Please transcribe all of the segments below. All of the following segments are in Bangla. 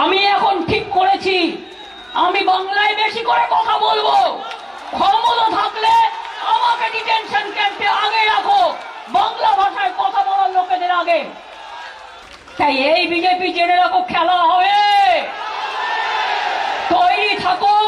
আমি এখন ঠিক করেছি। আমি বাংলায় বেশি করে কথা বলব। ক্ষমতা থাকলে আমাকে ডিটেনশন ক্যাম্পে আগে রাখো। বাংলা ভাষায় কথা বলার লোকেদের আগে। তাই এই বিজেপি জেনে রাখো খেলা হবে তৈরি থাকো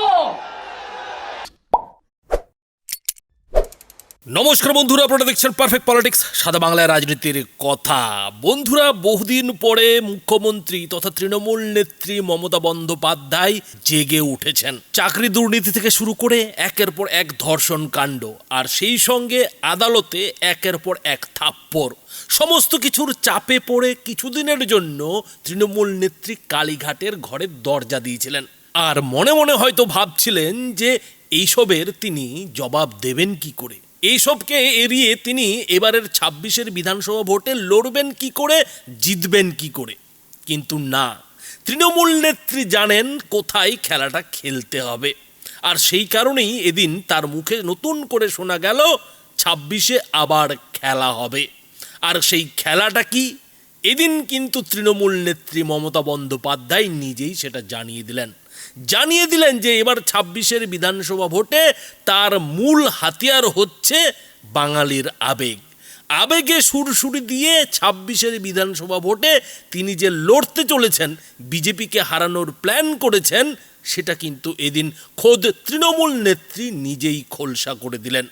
নমস্কার বন্ধুরা, আপনারা দেখছেন পারফেক্ট পলিটিক্স সাদা বাংলায় রাজনীতির কথা। বন্ধুরা, বহুদিন পরে মুখ্যমন্ত্রী তথা তৃণমূল নেত্রী মমতা বন্দ্যোপাধ্যায় জেগে উঠেছেন। চাকরি দুর্নীতি থেকে শুরু করে একের পর এক ধর্ষণ কাণ্ড, আর সেই সঙ্গে আদালতে একের পর এক থাপ্পড়। সমস্ত কিছুর চাপে পড়ে কিছুদিনের জন্য তৃণমূল নেত্রী কালীঘাটের ঘরের দরজা দিয়েছিলেন। আর মনে মনে হয়তো ভাবছিলেন যে এইসবের তিনি জবাব দেবেন কি করে? এইসবকে এড়িয়ে তিনি এবারের ছাব্বিশের বিধানসভা ভোটে লড়বেন কি করে, জিতবেন কি করে? কিন্তু না, তৃণমূল নেত্রী জানেন কোথায় খেলাটা খেলতে হবে। আর সেই কারণেই এদিন তার মুখে নতুন করে শোনা গেল, ছাব্বিশে আবার খেলা হবে। আর সেই খেলাটা কি? এদিন কিন্তু তৃণমূল নেত্রী মমতা বন্দ্যোপাধ্যায় নিজেই সেটা জানিয়ে দিলেন। জানিয়ে দিলেন যে এবার ছাব্বিশের বিধানসভা ভোটে তার মূল হাতিয়ার হচ্ছে বাঙালির আবেগ। আবেগে সুরসুরি দিয়ে ছাব্বিশের বিধানসভা ভোটে তিনি যে লড়তে চলেছেন, বিজেপিকে হারানোর প্ল্যান করেছেন, সেটা কিন্তু এদিন খোদ তৃণমূল নেত্রী নিজেই খোলসা করে দিলেন।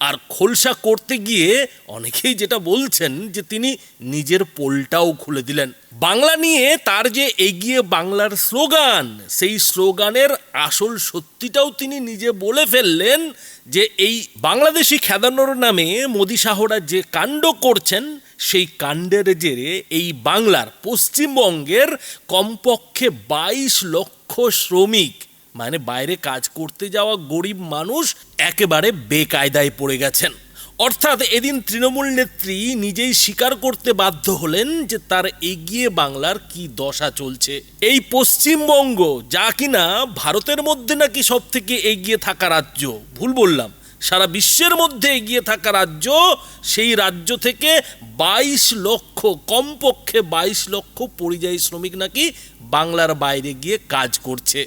আর খোলসা করতে গিয়ে অনেকেই যেটা বলছেন যে তিনি নিজের পোলটাও খুলে দিলেন। বাংলা নিয়ে তার যে এগিয়ে বাংলার স্লোগান, সেই স্লোগানের আসল সত্যিটাও তিনি নিজে বলে ফেললেন যে এই বাংলাদেশি খেদানোর নামে মোদি শাহরা যে কাণ্ড করছেন, সেই কাণ্ডের জেরে এই বাংলার পশ্চিমবঙ্গের কমপক্ষে বাইশ লক্ষ শ্রমিক মানে বাইরে কাজ করতে যাওয়া গরিব মানুষ একেবারে বেকায়দায় পড়ে গেছেন। অর্থাৎ এদিন তৃণমূল নেত্রী নিজেই স্বীকার করতে বাধ্য হলেন যে তার এগিয়ে বাংলার কি দশা চলছে। এই পশ্চিমবঙ্গ যা কিনা ভারতের মধ্যে নাকি সব থেকে এগিয়ে থাকা রাজ্য, ভুল বললাম। সারা বিশ্বের মধ্যে এগিয়ে থাকা রাজ্য, সেই রাজ্য থেকে বাইশ লক্ষ, কমপক্ষে বাইশ লক্ষ পরিযায়ী শ্রমিক নাকি বাংলার বাইরে গিয়ে কাজ করছে।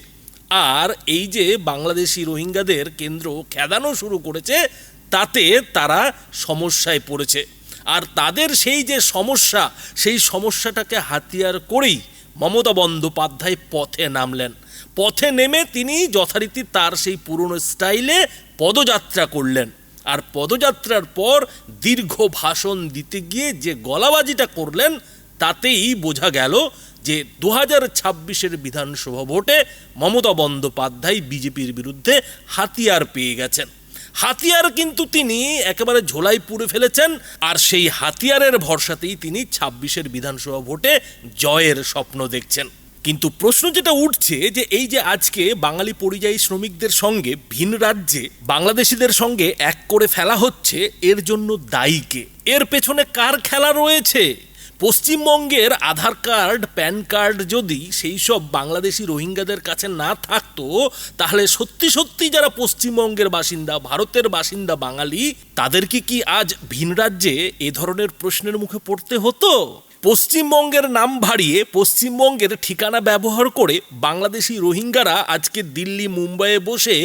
আর এই যে বাংলাদেশি রোহিঙ্গাদের কেন্দ্র খেদানো শুরু করেছে, তাতে তারা সমস্যায় পড়েছে। আর তাদের সেই যে সমস্যা, সেই সমস্যাটাকে হাতিয়ার করেই মমতা বন্দ্যোপাধ্যায় পথে নামলেন। পথে নেমে তিনি যথারীতি তার সেই পুরনো স্টাইলে পদযাত্রা করলেন। আর পদযাত্রার পর দীর্ঘ ভাষণ দিতে গিয়ে যে গলাবাজিটা করলেন, তাতেই বোঝা গেল যে দু হাজার ছাব্বিশের বিধানসভা ভোটে মমতা বন্দ্যোপাধ্যায় বিজেপির বিরুদ্ধে হাতিয়ার পেয়ে গেছেন। হাতিয়ার কিন্তু তিনি একেবারে ঝোলাই পুড়ে ফেলেছেন আর সেই হাতিয়ারের ভরসাতেই তিনি ছাব্বিশের বিধানসভা ভোটে জয়ের স্বপ্ন দেখছেন। কিন্তু প্রশ্ন যেটা উঠছে যে এই যে আজকে বাঙালি পরিযায়ী শ্রমিকদের সঙ্গে ভিন রাজ্যে বাংলাদেশিদের সঙ্গে এক করে ফেলা হচ্ছে, এর জন্য দায়ী কে? এর পেছনে কার খেলা রয়েছে? পশ্চিমবঙ্গের আধার কার্ড, প্যান কার্ড যদি সেই সব বাংলাদেশি রোহিঙ্গাদের কাছে না থাকতো, তাহলে সত্যি সত্যি যারা পশ্চিমবঙ্গের বাসিন্দা, ভারতের বাসিন্দা বাঙালি, তাদেরকে কি আজ ভিন রাজ্যে এ ধরনের প্রশ্নের মুখে পড়তে হতো? পশ্চিমবঙ্গের নাম ভাড়িয়ে পশ্চিমবঙ্গের ঠিকানা ব্যবহার করে বাংলাদেশি রোহিঙ্গারা আজকে দিল্লি, মুম্বাইয়ে বসে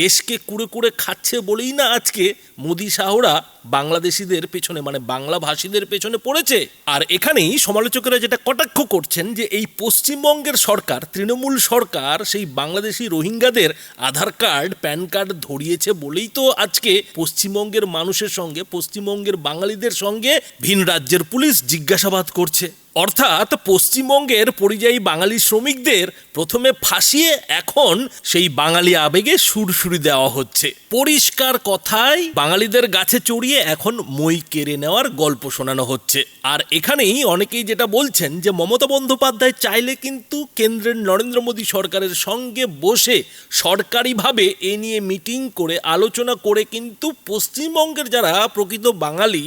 দেশকে কুড়ে কুড়ে খাচ্ছে বলেই না আজকে মোদি শাহরা বাংলাদেশিদের পেছনে মানে বাংলা ভাষীদের পেছনে পড়েছে। আর এখানেই সমালোচকেরা যেটা কটাক্ষ করছেন যে এই পশ্চিমবঙ্গের সরকার, তৃণমূল সরকার সেই বাংলাদেশি রোহিঙ্গাদের আধার কার্ড, প্যান কার্ড ধরিয়েছে বলেই তো আজকে পশ্চিমবঙ্গের মানুষের সঙ্গে, পশ্চিমবঙ্গের বাঙালিদের সঙ্গে ভিন রাজ্যের পুলিশ জিজ্ঞাসাবাদ করছে। অর্থাৎ পশ্চিমবঙ্গের পরিযায়ী বাঙালি শ্রমিকদের প্রথমে ফাঁসিয়ে এখন সেই বাঙালি আবেগে সুরসুরি দেওয়া হচ্ছে। পরিষ্কার কথায় বাঙালিদের গাছে চড়িয়ে এখন মই কেড়ে নেওয়ার গল্প শোনানো হচ্ছে। আর এখানেই অনেকেই যেটা বলছেন যে, মমতা বন্দ্যোপাধ্যায় চাইলে কিন্তু কেন্দ্রের নরেন্দ্র মোদী সরকারের সঙ্গে বসে সরকারিভাবে এ নিয়ে মিটিং করে, আলোচনা করে কিন্তু পশ্চিমবঙ্গের যারা প্রকৃত বাঙালি,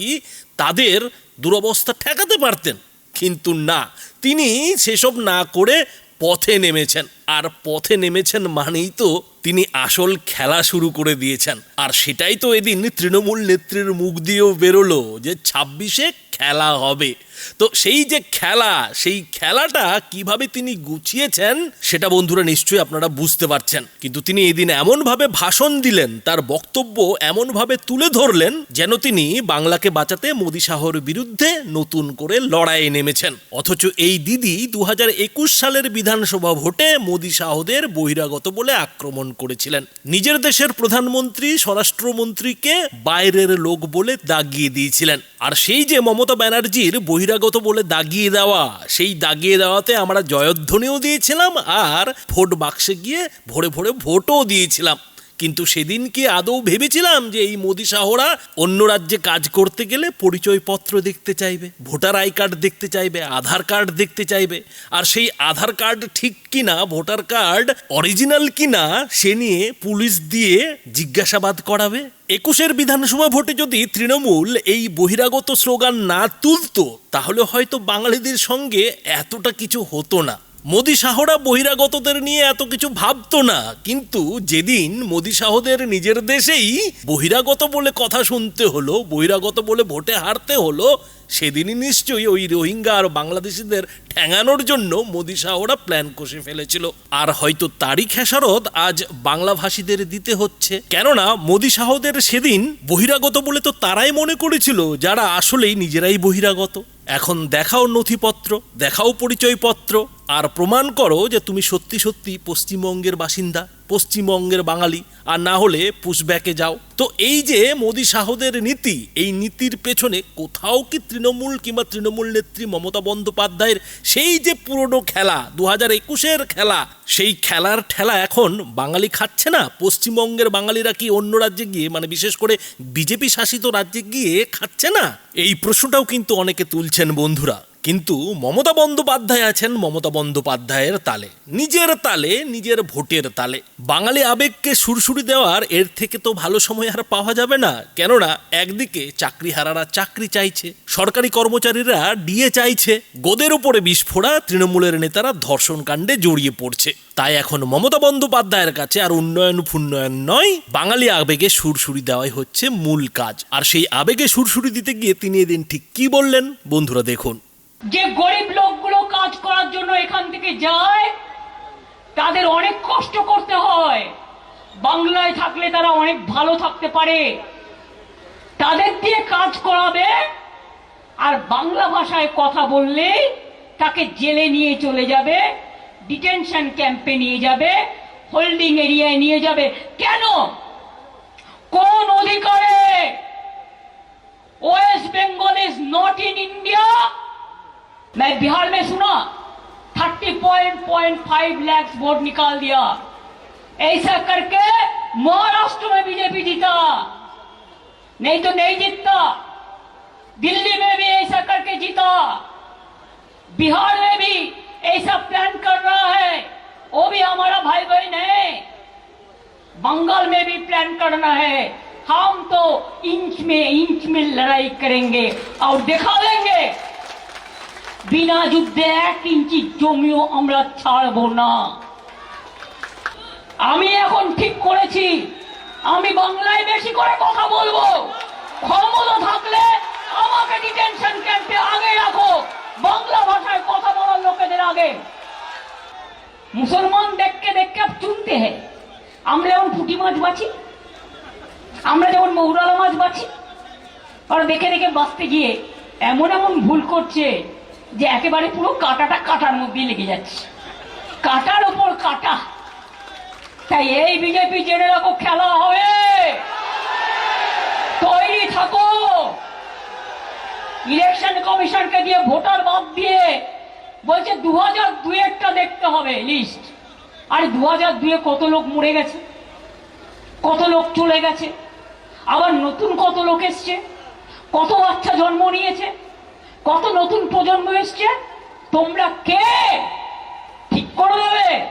তাদের দুরবস্থা ঠেকাতে পারতেন। কিন্তু না। তিনি সেসব না করে পথে নেমেছেন। আর পথে নেমেছেন মানেই তো তিনি আসল খেলা শুরু করে দিয়েছেন। আর সেটাই তো এদিন তৃণমূল নেত্রীর মুখ দিয়েও বেরোলো যে ছাব্বিশে খেলা হবে। তো সেই যে খেলা, সেই খেলাটা কীভাবে তিনি গুছিয়েছেন, সেটা বন্ধুরা নিশ্চয়ই আপনারা বুঝতে পারছেন। কিন্তু তিনি এদিন এমনভাবে ভাষণ দিলেন, তার বক্তব্য এমনভাবে তুলে ধরলেন, যেন তিনি বাংলাকে বাঁচাতে মোদী শাহর বিরুদ্ধে নতুন করে লড়াইয়ে নেমেছেন। অথচ এই দিদি দু হাজার একুশ সালের বিধানসভা ভোটে মোদী শাহদের বহিরাগত বলে আক্রমণ করেছিলেন। নিজের দেশের প্রধানমন্ত্রী, স্বরাষ্ট্রমন্ত্রীকে বাইরের লোক বলে দাগিয়ে দিয়েছিলেন। আর সেই যে মমতা ব্যানার্জির বহিরাগত বলে দাগিয়ে দেওয়া, সেই দাগিয়ে দেওয়াতে আমরা জয়ধ্বনিও দিয়েছিলাম আর ভোট বাক্সে গিয়ে ভোরে ভোরে ভোটও দিয়েছিলাম। কিন্তু সেদিন কি আদৌ ভেবেছিলাম যে এই মোদি শাহরা অন্য রাজ্যে কাজ করতে গেলে পরিচয়পত্র দেখতে চাইবে, ভোটার আই কার্ড দেখতে চাইবে, আধার কার্ড দেখতে চাইবে, আর সেই আধার কার্ড ঠিক কিনা, ভোটার কার্ড অরিজিনাল কিনা, সে নিয়ে পুলিশ দিয়ে জিজ্ঞাসাবাদ করাবে। একুশের বিধানসভা ভোটে যদি তৃণমূল এই বহিরাগত স্লোগান না তুলতো, তাহলে হয়তো বাঙালিদের সঙ্গে এতটা কিছু হতো না। মোদি শাহরা বহিরাগতদের নিয়ে এত কিছু ভাবতো না। কিন্তু যেদিন মোদি শাহদের নিজের দেশেই বহিরাগত বলে কথা শুনতে হলো, বহিরাগত বলে ভোটে হারতে হলো, সেদিনই নিশ্চয়ই ওই রোহিঙ্গা আর বাংলাদেশিদের ঠ্যাঙানোর জন্য মোদি শাহরা প্ল্যান কষে ফেলেছিল। আর হয়তো তারই খেসারত আজ বাংলাভাষীদের দিতে হচ্ছে। কেননা মোদি শাহদের সেদিন বহিরাগত বলে তো তারাই মনে করেছিল, যারা আসলেই নিজেরাই বহিরাগত। এখন দেখাও নথিপত্র, দেখাও পরিচয়পত্র আর প্রমাণ করো যে তুমি সত্যি সত্যি পশ্চিমবঙ্গের বাসিন্দা, পশ্চিমবঙ্গের বাঙালি, আর না হলে পুশব্যাকে যাও। তো এই যে মোদি শাহদের নীতি, এই নীতির পেছনে কোথাও কি তৃণমূল কিংবা তৃণমূল নেত্রী মমতা বন্দ্যোপাধ্যায়ের সেই যে পুরনো খেলা দু হাজার একুশের খেলা, সেই খেলার ঠেলা এখন বাঙালি খাচ্ছে না? পশ্চিমবঙ্গের বাঙালিরা কি অন্য রাজ্যে গিয়ে মানে বিশেষ করে বিজেপি শাসিত রাজ্যে গিয়ে খাচ্ছে না? এই প্রশ্নটাও কিন্তু অনেকে তুলছেন বন্ধুরা। কিন্তু মমতা বন্দ্যোপাধ্যায় আছেন মমতা বন্দ্যোপাধ্যায়ের তালে। নিজের তালে, নিজের ভোটের তালে। বাঙালি আবেগকে সুরসুরি দেওয়ার এর থেকে তো ভালো সময় আর পাওয়া যাবে না। কেননা, একদিকে চাকরিহারারা চাকরি চাইছে, সরকারি কর্মচারীরা ডিএ চাইছে, গোদের উপরে বিস্ফোরা, তৃণমূলের নেতারা ধর্ষণ কাণ্ডে জড়িয়ে পড়ছে। তাই এখন মমতা বন্দ্যোপাধ্যায়ের কাছে আর উন্নয়ন ফুন্নয়ন নয়, বাঙালি আবেগে সুরসুরি দেওয়াই হচ্ছে মূল কাজ। আর সেই আবেগে সুরসুরি দিতে গিয়ে তিনি এদিন ঠিক কি বললেন? বন্ধুরা দেখুন। যে গরিব লোকগুলো কাজ করার জন্য এখান থেকে যায়, তাদের অনেক কষ্ট করতে হয়। বাংলায় থাকলে তারা অনেক ভালো থাকতে পারে। তাদের দিয়ে কাজ করাবে আর বাংলা ভাষায় কথা বললে তাকে জেলে নিয়ে চলে যাবে, ডিটেনশন ক্যাম্পে নিয়ে যাবে, হোল্ডিং এরিয়ায় নিয়ে যাবে। কেন? কোন অধিকারে? West Bengal is not in India. मैं बिहार में सुना thirty point point five lakhs vote निकाल दिया। ऐसा करके महाराष्ट्र में बीजेपी जीता। नहीं तो नहीं जीतता। दिल्ली में भी ऐसा करके जीता। बिहार में भी ऐसा प्लान कर रहा है। वो भी हमारा भाई बहन है। बंगाल में भी प्लान करना है। हम तो इंच में इंच में लड़ाई करेंगे और दिखा देंगे। বিনা যুদ্ধে এক ইঞ্চি জমিও আমরা ছাড়বো না। আমি এখন ঠিক করেছি। আমি বাংলায় বেশি করে কথা বলব। ক্ষমতা থাকলে আমাকে ডিটেনশন ক্যাম্পে আগে রাখো। বাংলা ভাষায় কথা বলার লোকেদের আগে। মুসলমান দেখকে দেখকে চুনতে হ্যাঁ আমরা যেমন পুঁটি মাছ বাছি, আমরা যেমন মৌরালা মাছ বাছি, আর দেখে দেখে বাঁচতে গিয়ে এমন এমন ভুল করছে যে একেবারে পুরো কাঁটাটা কাটার মধ্যে লেগে যাচ্ছে। কাটার ওপর কাটা। তাই এই বিজেপি জেনে রাখো, খেলা হবে। তৈরি থাকো। ইলেকশন কমিশনকে দিয়ে ভোটার বাদ দিয়ে বলছে দু হাজার দুয়েরটা দেখতে হবে লিস্ট। আর দু হাজার দুয়ে কত লোক মরে গেছে? কত লোক চলে গেছে? আবার নতুন কত লোক এসছে? কত বাচ্চা জন্ম নিয়েছে? কত নতুন প্রজন্ম এসছে? তোমরা কে? ঠিক করে দেবে।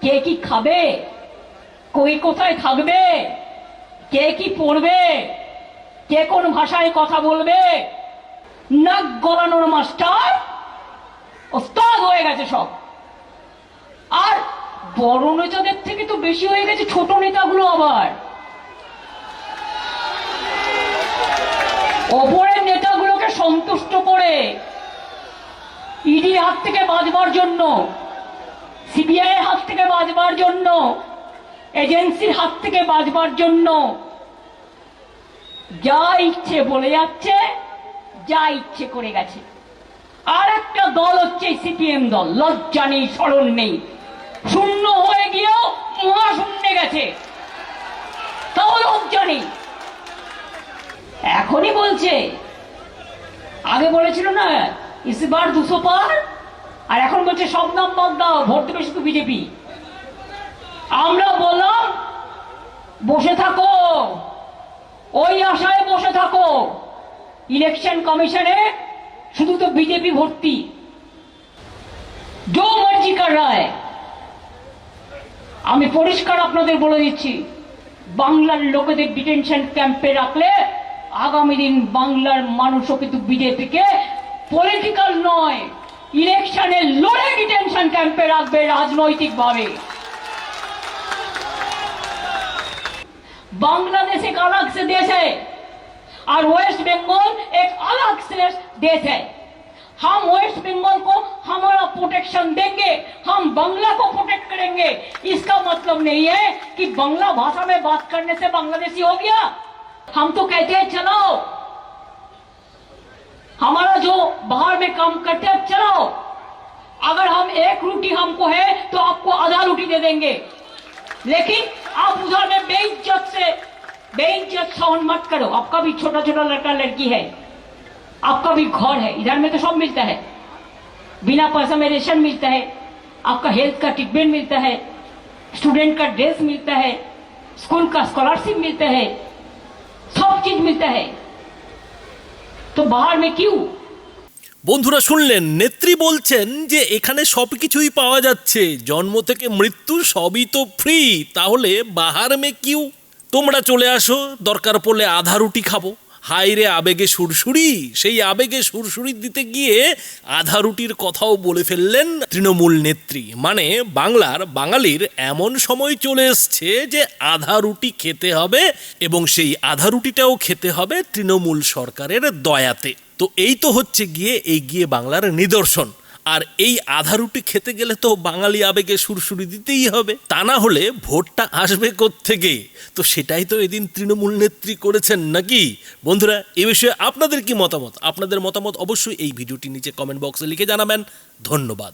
কে কি খাবে? কই কোথায় থাকবে? কে কি পড়বে? কে কোন ভাষায় কথা বলবে? নাক গলানোর মাস্টার ওস্তাদ হয়ে গেছে সব। আর বড় নেতাদের থেকে তো বেশি হয়ে গেছে ছোট নেতাগুলো আবার। নেতাগুলোকে সন্তুষ্ট করে ইডির হাত থেকে বাঁচবার জন্য, সিবিআই এর হাত থেকে বাঁচবার জন্য, এজেন্সির হাত থেকে বাঁচবার জন্য যা ইচ্ছে বলে যাচ্ছে, যা ইচ্ছে করে গেছে। আর একটা দল হচ্ছে সিপিএম দল, লজ্জা নেই, স্মরণ নেই। শূন্য হয়ে গিয়েও মহাশূন্যে গেছে। তাও লজ্জা নেই। এখনই বলছে আগে বলেছিল না ইসবার দুশো পার? আর এখন বলছে, সব নাম বাদ দাও, ভোট দেবে শুধু বিজেপি। আমরা বললাম, বসে থাকো। ওই আশায় বসে থাকো। ইলেকশন কমিশনে শুধু তো বিজেপি ভর্তি। জো মর্জি রায়। আমি পরিষ্কার আপনাদের বলে দিচ্ছি, বাংলার লোকেদের ডিটেনশন ক্যাম্পে রাখলে আগামী দিন বাংলার মানুষও কিন্তু বিজেপিকে পলিটিক্যাল নয় ইলেকশনে লড়ে ডিটেনশন ক্যাম্পে রাখবে রাজনৈতিকভাবে बांग्लादेश एक अलग से देश है और वेस्ट बंगाल एक अलग से देश है हम वेस्ट बंगाल को हमारा प्रोटेक्शन देंगे हम बांग्ला को प्रोटेक्ट करेंगे इसका मतलब नहीं है कि बांग्ला भाषा में बात करने से बांग्लादेशी हो गया हम तो कहते हैं, चलो। हमारा जो बाहर में काम करते हैं चलो। अगर हम एक रोटी हमको है तो आपको आधा रोटी दे देंगे। लेकिन आप उधर में बेइज्जत से, बेइज्जत साउंड मत करो। आपका भी छोटा छोटा लड़का लड़की है। आपका भी घर है। इधर में तो सब मिलता है। बिना पैसा में रेशन मिलता है। आपका हेल्थ का ट्रीटमेंट मिलता है। स्टूडेंट का ड्रेस मिलता है। स्कूल का स्कॉलरशिप मिलता है। सब चीज मिलता है तो बाहर में क्यों বন্ধুরা শুনলেন নেত্রী বলছেন যে এখানে সব কিছুই পাওয়া যাচ্ছে জন্ম থেকে মৃত্যু সবই তো ফ্রি তাহলে বাহার মে কিউ তোমরা চলে আসো দরকার পড়লে আধা রুটি খাবো হাইরে আবেগে সুরসুরি, সেই আবেগে সুরসুরি দিতে গিয়ে আধা রুটির কথাও বলে ফেললেন তৃণমূল নেত্রী। মানে বাংলার বাঙালির এমন সময় চলে এসছে যে আধা রুটি খেতে হবে এবং সেই আধা রুটিটাও খেতে হবে তৃণমূল সরকারের দয়াতে। তো এই তো হচ্ছে গিয়ে এগিয়ে গিয়ে বাংলার নিদর্শন। আর এই আধা রুটি খেতে গেলে তো বাঙালি আবেগে সুরসুরি দিতেই হবে। তা না হলে ভোটটা আসবে থেকে তো সেটাই তো এদিন তৃণমূল নেত্রী করেছেন নাকি? বন্ধুরা, এ বিষয়ে আপনাদের কি মতামত? আপনাদের মতামত অবশ্যই এই ভিডিওটি নিচে কমেন্ট বক্সে লিখে জানাবেন। ধন্যবাদ।